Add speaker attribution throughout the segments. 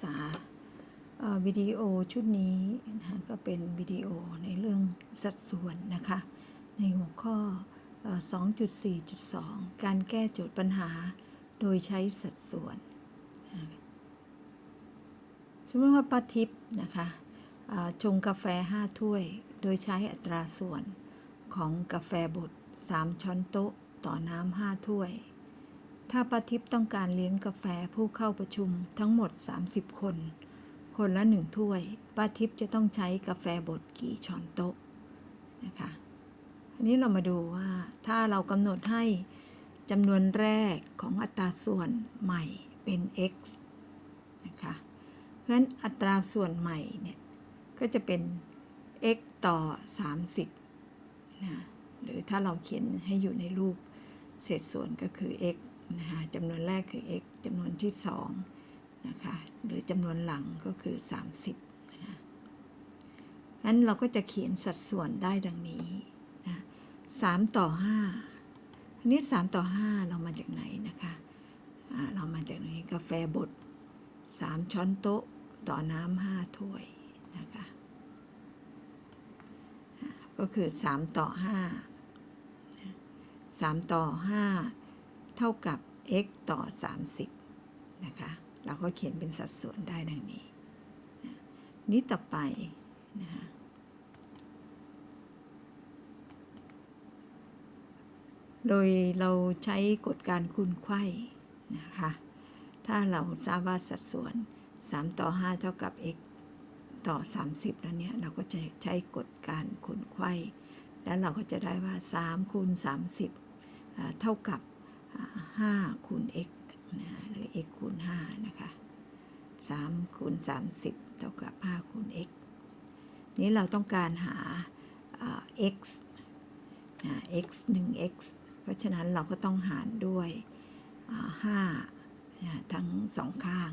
Speaker 1: ษาวิดีโอชุดนี้นะคะก็เป็นวิดีโอในเรื่องสัดส่วนนะคะ ในหัวข้อ 2.4.2 การแก้โจทย์ปัญหาโดยใช้สัดส่วนสมมติว่าป้าทิพย์นะคะชงกาแฟ 5 ถ้วย โดยใช้อัตราส่วนของกาแฟบด 3 ช้อนโต๊ะ ต่อน้ำ 5 ถ้วย ถ้าป้าทิพย์ต้องการเลี้ยงกาแฟผู้เข้าประชุมทั้งหมด 30 คน คนละหนึ่งถ้วยป้าทิพย์จะต้องใช้กาแฟบดกี่ช้อนโต๊ะนะคะอันนี้เรามาดูว่าถ้าเรากำหนดให้จำนวนแรกของอัตราส่วนใหม่เป็น x นะคะเพราะฉะนั้นอัตราส่วนใหม่เนี่ยก็จะเป็น x ต่อ 30นะหรือถ้าเราเขียนให้อยู่ในรูปเศษส่วนก็คือ x นะคะจำนวนแรกคือ x จำนวนที่2นะคะหรือจำนวนหลังก็คือ 30นะคะงั้นเราก็จะเขียนสัดส่วนได้ดังนี้นะ3ต่อ5ทีนี้ 3 ต่อ 5 เรามาจากไหนนะคะเรามาจากไหนกาแฟบด 3 ช้อนโต๊ะต่อน้ำ5ถ้วยนะคะก็คือ 3 ต่อ 5 3 ต่อ 5 เท่ากับ x ต่อ 30 นะคะ เราก็เขียนเป็นสัดส่วนได้ดังนี้นะนี้ต่อไปนะคะโดยเราใช้กฎการคูณไขว้นะคะ ถ้าเราทราบว่าสัดส่วน 3 ต่อ 5 เท่ากับ x ต่อ 30 แล้วเนี่ย เราก็จะใช้กฎการคูณไขว้แล้วเราก็จะได้ว่า 3 คูณ 30 เท่ากับ 5คูณ x นะหรือ x คูณ5นะคะ3คูณ30 เท่ากับ5คูณ x นี้เราต้องการหาอ่า x นะ x 1 x เพราะฉะนั้นเราก็ต้องหารด้วยอ่า5นะทั้งสองข้าง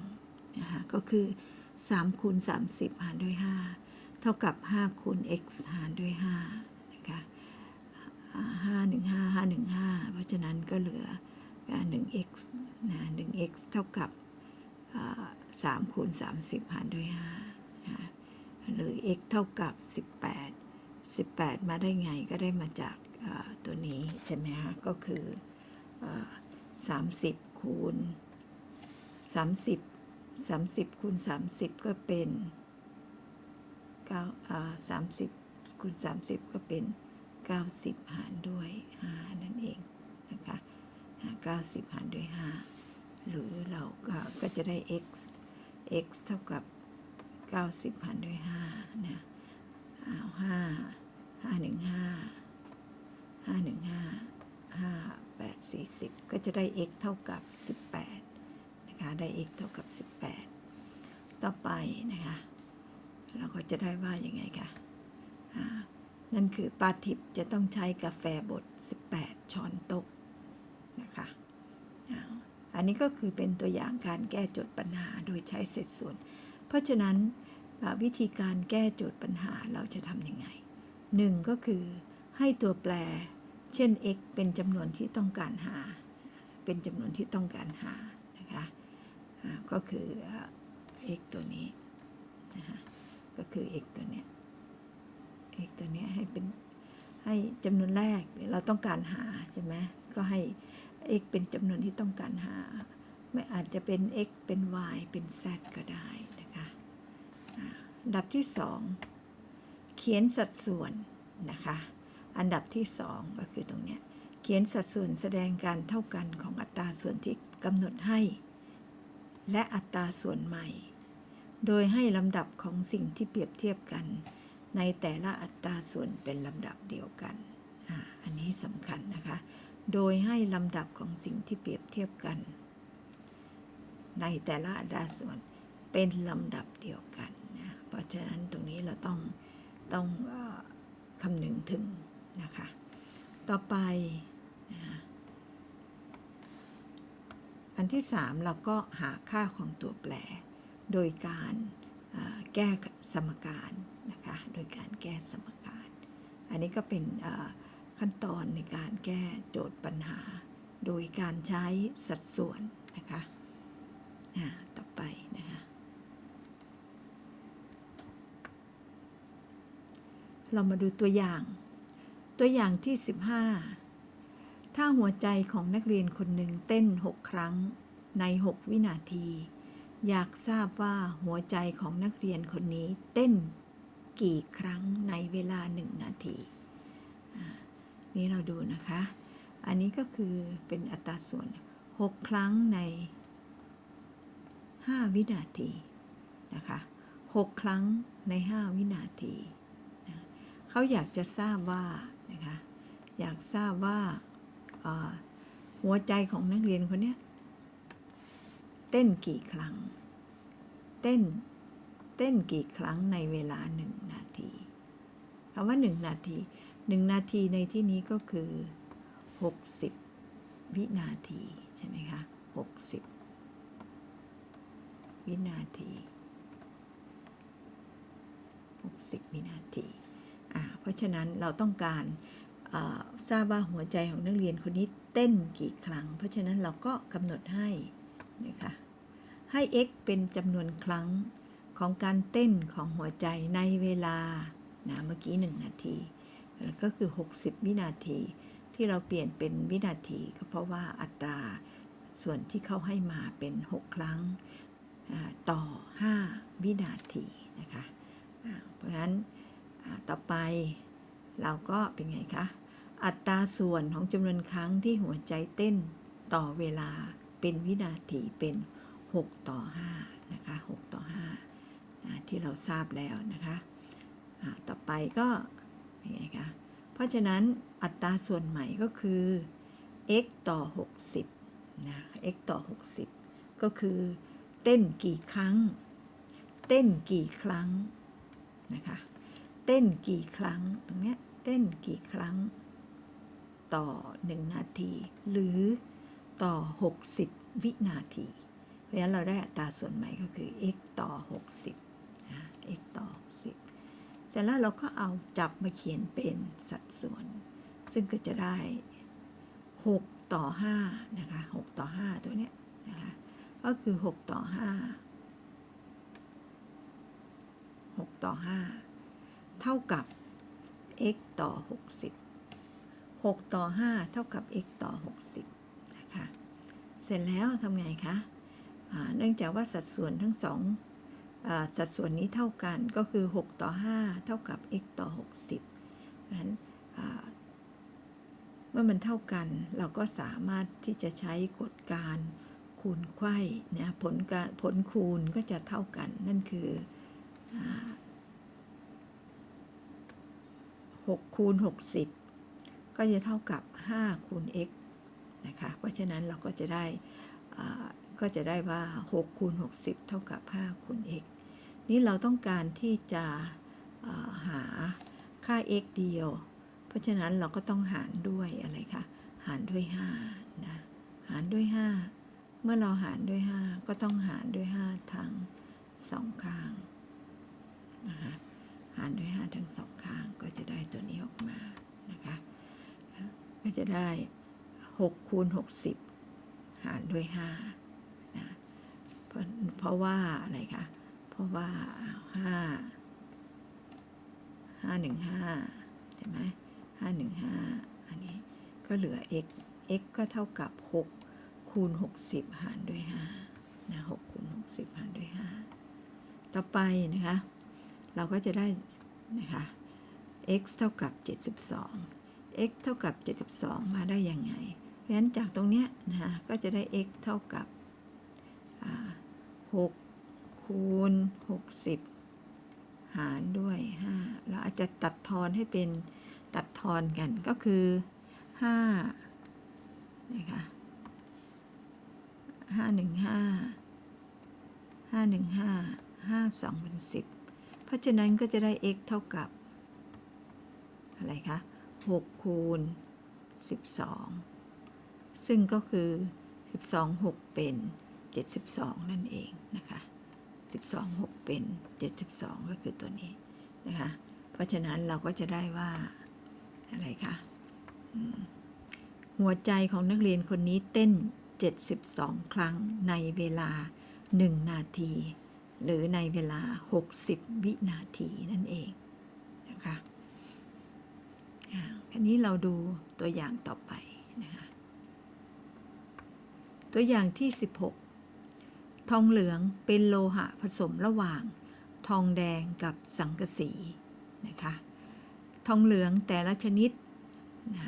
Speaker 1: นะคะก็คือ3คูณ30 หารด้วย 5 เท่ากับ 5 คูณ x หารด้วย5นะคะ ห้าหนึ่งห้าห้าหนึ่งห้าเพราะฉะนั้นก็เหลือหนึ่ง x นะหนึ่ง x เท่ากับสามคูณสามสิบหารด้วยห้านะหรือ x เท่ากับสิบแปดสิบแปดมาได้ไงก็ได้มาจากตัวนี้ใช่ไหมฮะ ก็คือสามสิบคูณสามสิบสามสิบคูณสามสิบก็เป็นเก้าสามสิบคูณสามสิบก็เป็น 90 หารด้วย 5 นั่นเองนะคะ90 หารด้วย 5 หรือเราก็ก็จะได้ x x เท่ากับ 90 หารด้วย5นะเอา5 5 1 5 5 1 5 5 8 40 ก็จะได้ x เท่ากับ 18 นะคะ ได้ x เท่ากับ 18 ต่อไปนะคะ เราก็จะได้ว่าอยังไงคะอ่า นั่นคือป้าทิพย์จะต้องใช้กาแฟบด 18 ช้อนโต๊ะนะคะอันนี้ก็คือเป็นตัวอย่างการแก้โจทย์ปัญหาโดยใช้เศษส่วน เพราะฉะนั้นวิธีการแก้โจทย์ปัญหาเราจะทำยังไงหนึ่งก็คือให้ตัวแปร เช่น x เป็นจำนวนที่ต้องการหา เป็นจำนวนที่ต้องการหานะคะก็คือ x ตัวนี้นะคะก็คือ x ตัวเนี้ย x ตัวนี้ให้เป็นให้จำนวนแรกเราต้องการหาใช่ไหมก็ให้ x เป็นจำนวนที่ต้องการหา ไม่อาจจะเป็น x เป็น y เป็น z ก็ได้นะคะอันดับที่สองเขียนสัดส่วนนะคะ อันดับที่สองก็คือตรงนี้เขียนสัดส่วนแสดงการเท่ากันของอัตราส่วนที่กำหนดให้ และอัตราส่วนใหม่ โดยให้ลำดับของสิ่งที่เปรียบเทียบกัน ในแต่ละอัตราส่วนเป็นลำดับเดียวกัน อันนี้สำคัญนะคะ โดยให้ลำดับของสิ่งที่เปรียบเทียบกัน ในแต่ละอัตราส่วนเป็นลำดับเดียวกันนะ เพราะฉะนั้นตรงนี้เราต้องต้องอคำนึงถึงนะคะ ต่อไปนะอันที่สามเราก็หาค่าของตัวแปร โดยการ แก้สมการนะคะโดยการแก้สมการ อันนี้ก็เป็นขั้นตอนในการแก้โจทย์ปัญหา โดยการใช้สัดส่วนนะคะต่อไปนะคะเรามาดูตัวอย่าง ตัวอย่างที่ 15 ถ้าหัวใจของนักเรียนคนหนึ่งเต้น 6 ครั้งใน 6 วินาที อยากทราบว่าหัวใจของนักเรียนคนนี้เต้นกี่ครั้งในเวลา1นาที นี่เราดูนะคะ อันนี้ก็คือเป็นอัตราส่วน 6 ครั้งใน 5 วินาทีนะคะ6ครั้งใน 5 วินาทีนะเขาอยากจะทราบว่านะคะอยากทราบว่าหัวใจของนักเรียนคนนี้ เต้นกี่ครั้ง เต้น เต้นกี่ครั้งในเวลา1นาทีคำว่า1นาที1นาทีในที่นี้ก็คือ 60 วินาทีใช่ไหมคะ60 วินาที 60 วินาทีอ่าเพราะฉะนั้นเราต้องการทราบว่าหัวใจของนักเรียนคนนี้เต้นกี่ครั้ง เพราะฉะนั้นเราก็กำหนดให้ นะคะให้ x เป็นจำนวนครั้งของการเต้นของหัวใจในเวลานะเมื่อกี้ 1 นาที แล้วก็คือ 60 วินาที ที่เราเปลี่ยนเป็นวินาทีก็เพราะว่าอัตราส่วนที่เขาให้มาเป็น 6 ครั้งอ่าต่อ 5 วินาทีนะคะเพราะฉะนั้นต่อไปเราก็เป็นไงคะ อัตราส่วนของจำนวนครั้งที่หัวใจเต้นต่อเวลา เป็นวินาทีเป็น 6 ต่อ5นะคะ6ต่อ5นะที่เราทราบแล้วนะคะต่อไปก็เป็นไงคะเพราะฉะนั้นอัตราส่วนใหม่ก็คือ x ต่อ 60นะ x ต่อ 60 ก็คือ เต้นกี่ครั้ง เต้นกี่ครั้งนะคะเต้นกี่ครั้งตรงเนี้ยเต้นกี่ครั้ง ต่อ 1 นาที หรือ ต่อ 60 วินาที เพราะฉะนั้นเราได้อัตราส่วนใหม่ก็คือ x ต่อ 60นะ x ต่อ 60 เสร็จแล้วเราก็เอาจับมาเขียนเป็นสัดส่วน ซึ่งก็จะได้ 6 ต่อ5นะคะ 6 ต่อ 5 ตัวเนี้ยนะคะ ก็คือ 6 ต่อ 5 6 ต่อ 5 เท่ากับ x ต่อ 60 6 ต่อ 5 เท่ากับ x ต่อ 60 คะเสร็จแล้วทำไงคะเนื่องจากว่าสัดส่วนทั้งสองสัดส่วนนี้เท่ากันก็คือ 6 ต่อ 5 เท่ากับ x ต่อ 60เพราะฉะนั้นเมื่อมันเท่ากันเราก็สามารถที่จะใช้กฎการคูณไขว้นะผลการผลคูณก็จะเท่ากัน นั่นคืออ6คูณ60 ก็จะเท่ากับ 5 คูณ x นะคะ เพราะฉะนั้นเราก็จะได้ก็จะได้ว่า6คูณ60 เท่ากับ5คูณ x นี่เราต้องการที่จะาหาค่า x เดียว เพราะฉะนั้นเราก็ต้องหารด้วยอะไรคะหารด้วย5นะหารด้วย 5 เมื่อเราหารด้วย 5 ก็ต้องหารด้วย 5 ทั้งสองข้างนะคะหารด้วย 5 ทั้งสองข้างก็จะได้ตัวนี้ออกมานะคะก็จะได้ 6คูณ60 หารด้วย5นะเพราะเพราะว่าอะไรคะเพราะว่า 5 5 1 5ใช่ไหม5 1 5 อันนี้ก็เหลือ x x ก็เท่ากับ 6 คูณ 60 หารด้วย5นะ6คูณ60 หารด้วย 5 ต่อไปนะคะ เราก็จะได้นะคะ x เท่ากับ 72 x เท่ากับ 72 มาได้ยังไง ราะฉะนั้นจากตรงเนี้ยนะคะก็จะได้ x เท่ากับ6คูณ 60 หารด้วย 5 เราอาจจะตัดทอนให้เป็นตัดทอนกันก็คือ5นะคะ515 515 52เป็น10 เพราะฉะนั้นก็จะได้ x เท่ากับ อะไรคะ 6 คูณ 12 ซึ่งก็คือ 12 6 เป็น 72 นั่นเองนะคะ 12 6 เป็น 72 ก็คือตัวนี้นะคะ เพราะฉะนั้นเราก็จะได้ว่าอะไรคะหัวใจของนักเรียนคนนี้เต้น 72 ครั้งในเวลา 1 นาที หรือในเวลา 60 วินาทีนั่นเองนะคะอ่าอันนี้เราดูตัวอย่างต่อไปนะคะ ตัวอย่างที่ 16 ทองเหลืองเป็นโลหะผสมระหว่าง ทองแดงกับสังกะสีนะคะทองเหลืองแต่ละชนิดนะ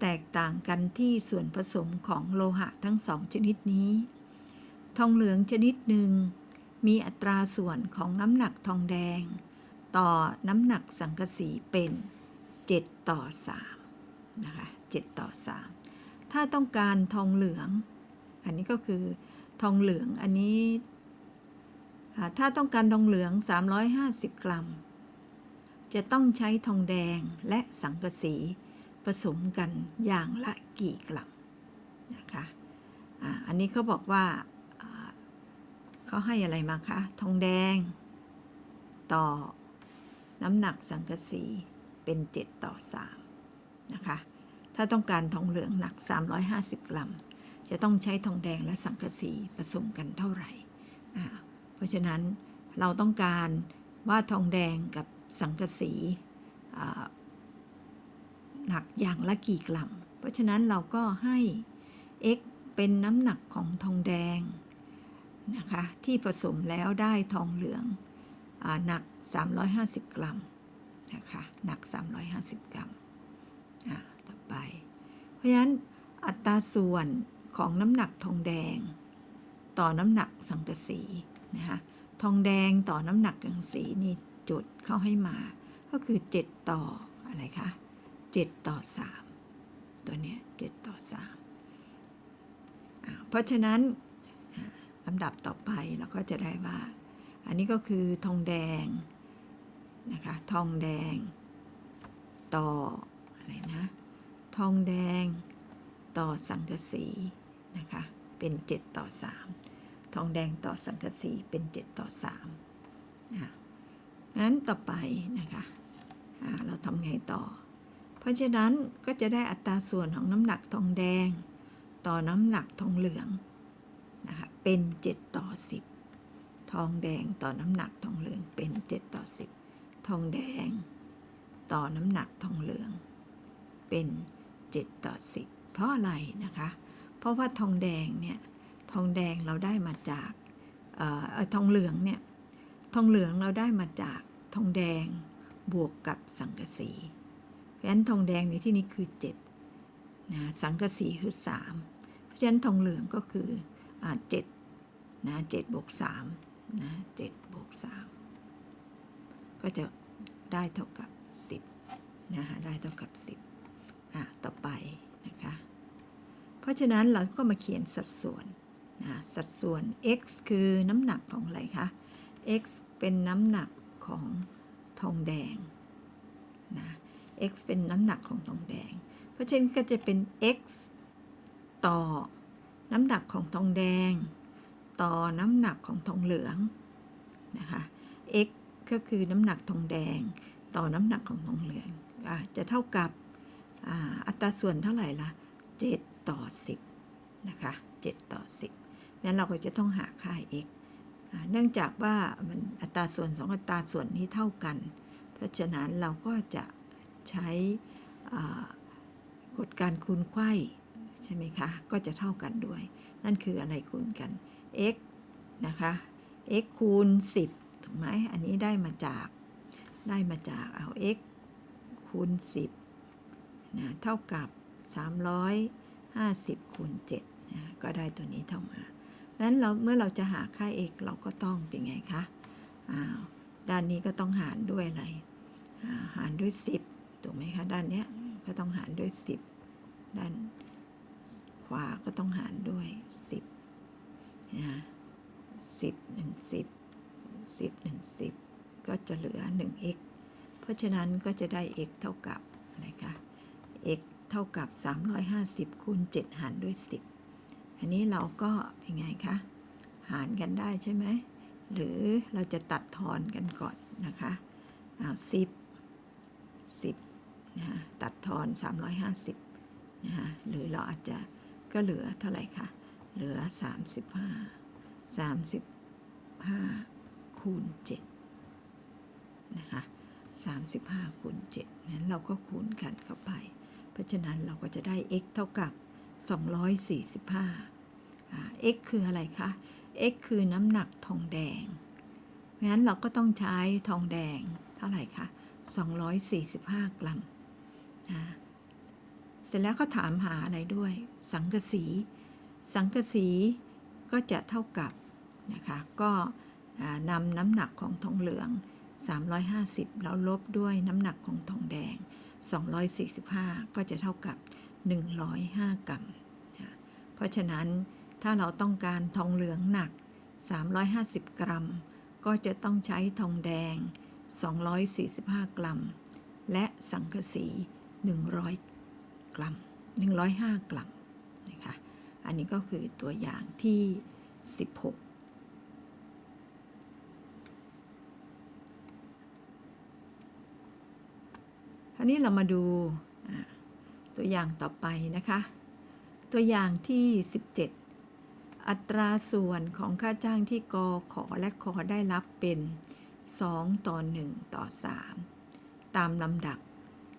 Speaker 1: แตกต่างกันที่ส่วนผสมของโลหะทั้งสองชนิดนี้ ทองเหลืองชนิดหนึ่ง มีอัตราส่วนของน้ำหนักทองแดง ต่อน้ำหนักสังกะสีเป็น 7 ต่อ3นะคะ7ต่อ3 ถ้าต้องการทองเหลือง อันนี้ก็คือทองเหลืองอันนี้ถ้าต้องการทองเหลือง 350 กรัม จะต้องใช้ทองแดงและสังกะสีผสมกันอย่างละกี่กรัมนะคะอันนี้เขาบอกว่าอ่าเขาให้อะไรมาคะทองแดง ต่อน้ำหนักสังกะสีเป็น 7 ต่อ 3 นะคะ ถ้าต้องการทองเหลืองหนัก 350 กรัม จะต้องใช้ทองแดงและสังกะสีผสมกันเท่าไหร่ เพราะฉะนั้นเราต้องการว่าทองแดงกับสังกะสีหนักอย่างละกี่กรัม เพราะฉะนั้นเราก็ให้ x เป็นน้ำหนักของทองแดงนะคะที่ผสมแล้วได้ทองเหลืองอหนัก 350 กรัมนะคะหนัก 350 กรัมอ่า ไป เพราะฉะนั้นอัตราส่วนของน้ำหนักทองแดง ต่อน้ำหนักสังกะสีนะคะทองแดงต่อน้ำหนักสังกะสีนี่จุดเข้าให้มา ก็คือ 7 ต่ออะไรคะ7ต่อ 3 ตัวเนี้ย7ต่อ3อเพราะฉะนั้นลำดับต่อไปเราก็จะได้ว่า อันนี้ก็คือทองแดงนะคะทองแดงต่ออะไรนะ ทองแดง ต่อสังกะสีนะคะ เป็น 7 ต่อ 3 ทองแดงต่อสังกะสีเป็น 7 ต่อ3อะงั้นต่อไปนะคะเราทำไงต่อ เพราะฉะนั้นก็จะได้อัตราส่วนของน้ำหนักทองแดง ต่อน้ำหนักทองเหลืองนะคะเป็น 7 ต่อ 10 ทองแดงต่อน้ำหนักทองเหลืองเป็น 7 ต่อ 10 ทองแดง ต่อน้ำหนักทองเหลือง เป็น 7 ต่อ 10 เพราะอะไรนะคะ เพราะว่าทองแดงเนี่ย ทองแดงเราได้มาจากเอ่อทองเหลืองเนี่ย ทองเหลืองเราได้มาจากทองแดงบวกกับสังกะสี เพราะฉะนั้นทองแดงในที่นี้คือ7นะ สังกะสีคือ 3 เพราะฉะนั้นทองเหลืองก็คืออ่า7นะ7บวก3นะ7บวก3ก็จะได้เท่ากับ10นะคะได้เท่ากับ10 อะต่อไปนะคะ เพราะฉะนั้นเราก็มาเขียนสัดส่วนนะสัดส่วน x คือน้ำหนักของอะไรคะ x เป็นน้ำหนักของทองแดงนะ x เป็นน้ำหนักของทองแดง เพราะฉะนั้นก็จะเป็น x ต่อน้ำหนักของทองแดง ต่อน้ำหนักของทองเหลืองนะคะ x ก็คือน้ำหนักทองแดง ต่อน้ำหนักของทองเหลืองอะจะเท่ากับ อัตราส่วนเท่าไหร่ละ7ต่อ 10 นะคะ 7 ต่อ 10งั้นเราก็จะต้องหาค่า x เนื่องจากว่ามันอัตราส่วนสองอัตราส่วนนี้เท่ากัน เพราะฉะนั้นเราก็จะใช้กฎการคูณไขว้ใช่ไหมคะ ก็จะเท่ากันด้วย นั่นคืออะไรคูณกัน x นะคะ x คูณ 10 ถูกไหม อันนี้ได้มาจาก ได้มาจากเอา x คูณ 10 นะเท่ากับ 350คูณ7นะก็ได้ตัวนี้เท่ามาเพราะฉะนั้นเราเมื่อเราจะหาค่า x เราก็ต้องเป็นไงคะอ้าวด้านนี้ก็ต้องหารด้วยอะไราหารด้วย 10ถูกไหมคะด้านเนี้ยก็ต้องหารด้วย 10 ด้านขวาก็ต้องหารด้วย 10นะ10 1 10 10 1 10ก็จะเหลือ 1x เพราะฉะนั้นก็จะได้ x เท่ากับอะไรคะ x เท่ากับ 350คูณ7 หารด้วย 10 อันนี้เราก็เป็นไงคะ หารกันได้ใช่ไหม หรือเราจะตัดทอนกันก่อนนะคะเอา10 10นะตัดทอน 350นะคะหรือเราอาจจะก็เหลือเท่าไหร่คะเหลือ 35 35คูณ7นะคะ35คูณ7นั้นเราก็คูณกันเข้าไป เพราะฉะนั้นเราก็จะได้ x เท่ากับ 245 x คืออะไรคะ x คือน้ำหนักทองแดง เพราะฉะนั้นเราก็ต้องใช้ทองแดงเท่าไหร่คะ 245 กรัมนะเสร็จแล้วก็ถามหาอะไรด้วย สังกะสี สังกะสีก็จะเท่ากับนะคะก็นำน้ำหนักของทองเหลือง 350 แล้วลบด้วยน้ำหนักของทองแดง 245 ก็จะเท่ากับ 105 กรัม เพราะฉะนั้นถ้าเราต้องการทองเหลืองหนัก 350 กรัม ก็จะต้องใช้ทองแดง 245 กรัม และสังกะสี 100 กรัม 105 กรัมนะคะ อันนี้ก็คือตัวอย่างที่ 16าวนี้เรามาดูตัวอย่างต่อไปนะคะ ตัวอย่างที่ 17 อัตราส่วนของค่าจ้างที่กอขอและขอได้รับเป็น 2 ต่อ 1 ต่อ 3 ตามลำดับ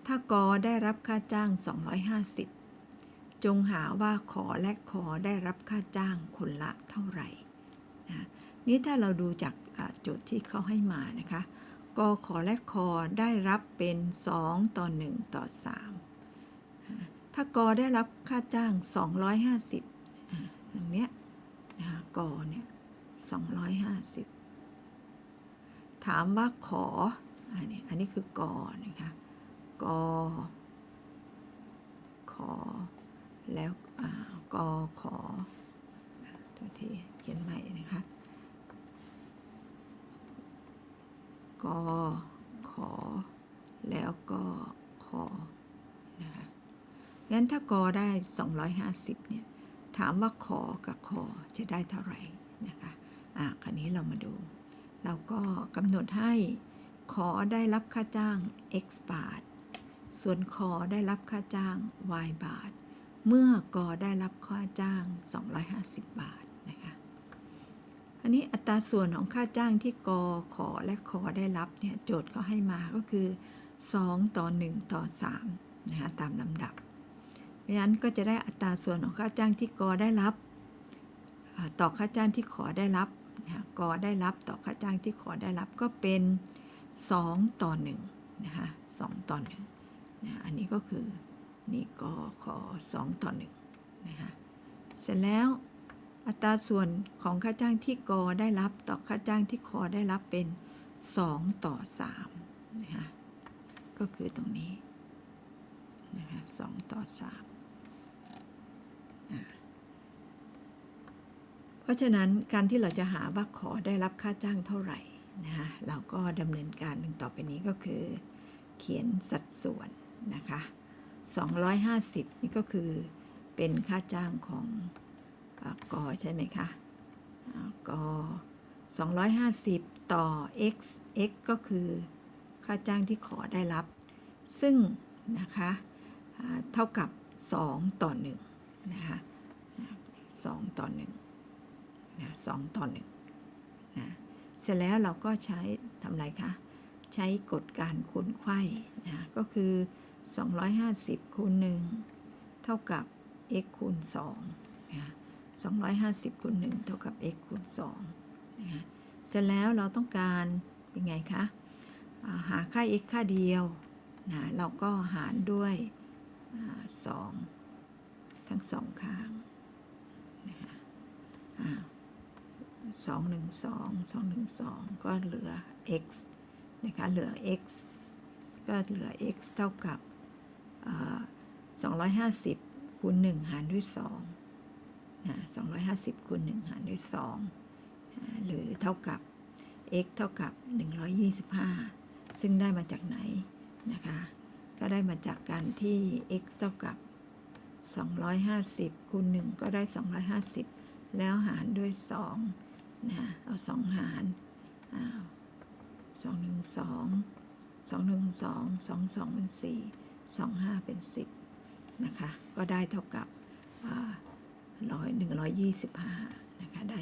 Speaker 1: ถ้ากอได้รับค่าจ้าง 250 จงหาว่าขอและขอได้รับค่าจ้างคนละเท่าไหร่นะนี่ถ้าเราดูจากโจทย์ที่เขาให้มานะคะ กอขอและคอได้รับเป็น 2 ต่อ 1 ต่อ 3 ถ้ากอได้รับค่าจ้าง 250อ่าอย่างเนี้ยนะคะกอเนี่ย250 ถามว่าขออันนี้อันนี้คือกอนะคะกอขอแล้วกอขออ่าโทษทีเขียนใหม่นะคะ กอขอ แล้วก็คอนะคะงั้นถ้ากอได้ 250เนี่ยถามว่าขอกับคอจะได้เท่าไหร่นะคะอะคราวนี้เรามาดู เราก็กำหนดให้ขอได้รับค่าจ้าง x บาท ส่วนคอได้รับค่าจ้าง y บาท เมื่อกอได้รับค่าจ้าง 250 บาท อันนี้อัตราส่วนของค่าจ้างที่กอขอและคอได้รับเนี่ยโจทย์เขาให้มาก็คือ 2 ต่อ 1 ต่อ3นะคะตามลำดับเพราะฉะนั้นก็จะได้อัตราส่วนของค่าจ้างที่กอได้รับ ต่อค่าจ้างที่ขอได้รับนะะกอได้รับต่อค่าจ้างที่ขอได้รับก็เป็น 2 ต่อ1นะคะ2ต่อ1นะอันนี้ก็คือนี่กอขอ2ต่อ1นะคะเสร็จแล้ว อัตราส่วนของค่าจ้างที่กอได้รับต่อค่าจ้างที่คอได้รับเป็น 2 ต่อ3นะคะก็คือตรงนี้นะคะ2ต่อ3เพราะฉะนั้นการที่เราจะหาว่าขอได้รับค่าจ้างเท่าไหร่นะคะเราก็ดำเนินการดังต่อไปนี้ก็คือ เขียนสัดส่วนนะคะ250 นี่ก็คือเป็นค่าจ้างของ กอใช่ไหมคะอ่ากอ250 ต่อ x x ก็คือค่าจ้างที่ขอได้รับ ซึ่งนะคะเท่ากับ 2 ต่อ1นะคะ2ต่อ1นะ2ต่อ1นะเสร็จแล้วเราก็ใช้ทำไรคะ ใช้กฎการคูณไขว้นะก็คือ 250คูณ1เท่ากับ x คูณ2นะ 250คูณ1เท่ากับ x คูณ2นะฮะเสร็จแล้วเราต้องการเป็นไงคะอ่าหาค่า x ค่าเดียวนะเราก็หารด้วยสองทั้งสองข้างนะฮะสองหนึ่งสองสองหนึ่งสองก็เหลือ x นะคะเหลือ x ก็เหลือ x เท่ากับสองร้อยห้าสิบคูณหนึ่งหารด้วยสอง นะ250คูณ1หารด้วย2นะหรือเท่ากับ x เท่ากับ 125 ซึ่งได้มาจากไหนนะคะ ก็ได้มาจากการที่ x เท่ากับ 250คูณ1ก็ได้ 250 แล้วหารด้วย2นะเอา 2 หารอ้าว2 1 2 2 1 2 2 2 เป็น 4 2 5 เป็น 10 นะคะ ก็ได้เท่ากับ ร้อยหนึ่งร้อยยี่สิบห้านะคะได้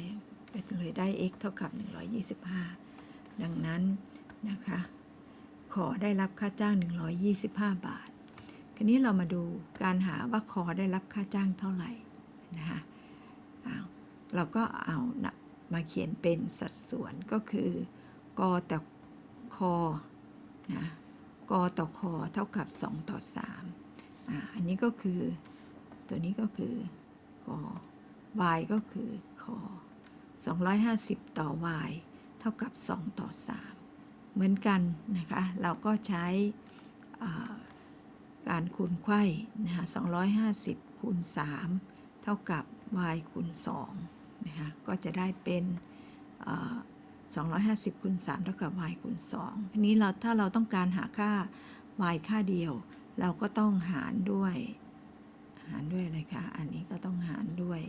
Speaker 1: เลยได้ x เท่ากับ 125 ดังนั้นนะคะ ขอได้รับค่าจ้าง 125 บาท คราวนี้เรามาดูการหาว่าคอได้รับค่าจ้างเท่าไหร่นะคะเราก็เอานะมาเขียนเป็นสัดส่วนก็คือกอต่อคอนะกอต่อคอเท่ากับ 2 ต่อ3อ่าอันนี้ก็คือตัวนี้ก็คือ กอ y ก็คือคอ250 ต่อ y เท่ากับ 2 ต่อ 3 เหมือนกันนะคะ เราก็ใช้การคูณไขว้นะคะ250 คูณ 3 เท่ากับ y คูณ2นะคะ ก็จะได้เป็นอ่า250 คูณ 3 เท่ากับ y คูณ2ทีนี้เราถ้าเราต้องการหาค่า y ค่าเดียว เราก็ต้องหารด้วย หารด้วยอะไรคะ อันนี้ก็ต้องหารด้วย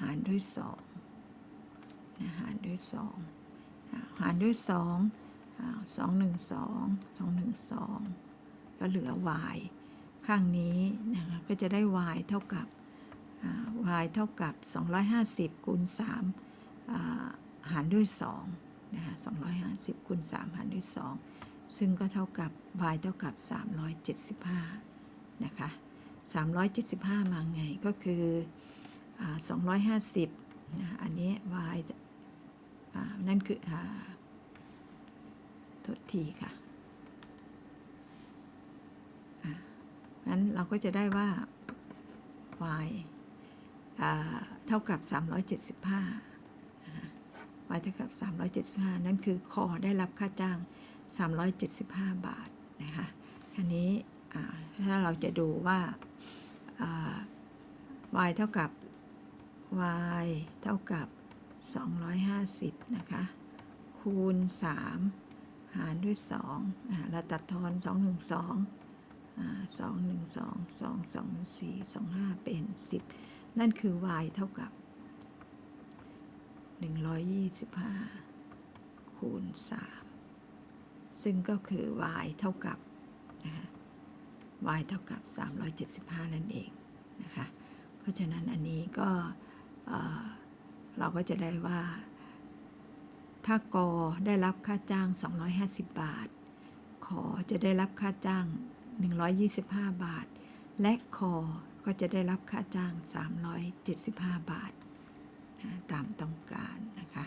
Speaker 1: หารด้วย2นะหารด้วย2อ่าหารด้วย2อ่า2 1 2 2 1 2ก็เหลือ y ข้างนี้นะคะก็จะได้ y เท่ากับอ่า y เท่ากับ 250คูณ3หารด้วย2นะคะ250คูณ3หารด้วย 2 ซึ่งก็เท่ากับ y เท่ากับ 375 นะคะ 375 มาไงก็คืออ250นะอันนี้ y นั่นคืออทษทีค่ะงั้นเราก็จะได้ว่า y าเท่ากับ 375นะคะ y เท่ากับ 375 นั่นคือคอได้รับค่าจ้าง 375 บาทนะคะคันนี้ ถ้าเราจะดูว่าา y เท่ากับ y เท่ากับ 250 นะคะ คูณ 3 หารด้วย2อ่าเราตัดทอน 2 1 2อ่า2 1 2 2 2 4 2 5 เป็น 10 นั่นคือ y เท่ากับ 125 คูณ 3 ซึ่งก็คือ y เท่ากับนะคะ y เท่ากับ 375 นั่นเองนะคะ เพราะฉะนั้นอันนี้ก็เอ่อเราก็จะได้ว่า ถ้ากอได้รับค่าจ้าง 250 บาท ขอจะได้รับค่าจ้าง 125 บาท และคอก็จะได้รับค่าจ้าง 375 บาทนะตามต้องการนะคะ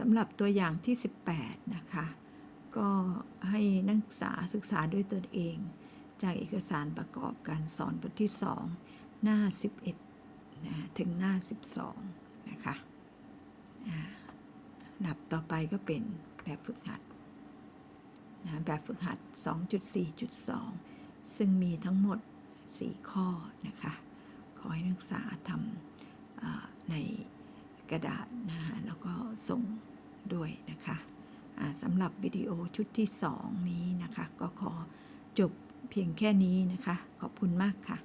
Speaker 1: สำหรับตัวอย่างที่ 18 นะคะ ก็ให้นักศึกษาศึกษาด้วยตนเอง จากเอกสารประกอบการสอนบทที่ 2 หน้า 11นะถึงหน้า 12 นะคะอ่าดับต่อไปก็เป็นแบบฝึกหัดนะแบบฝึกหัด 2.4.2 ซึ่งมีทั้งหมด 4 ข้อนะคะ ขอให้นักศึกษาทำใน กระดาษนะคะแล้วก็ส่งด้วยนะคะสำหรับวิดีโอชุดที่ 2 นี้นะคะ ก็ขอจบเพียงแค่นี้นะคะ ขอบคุณมากค่ะ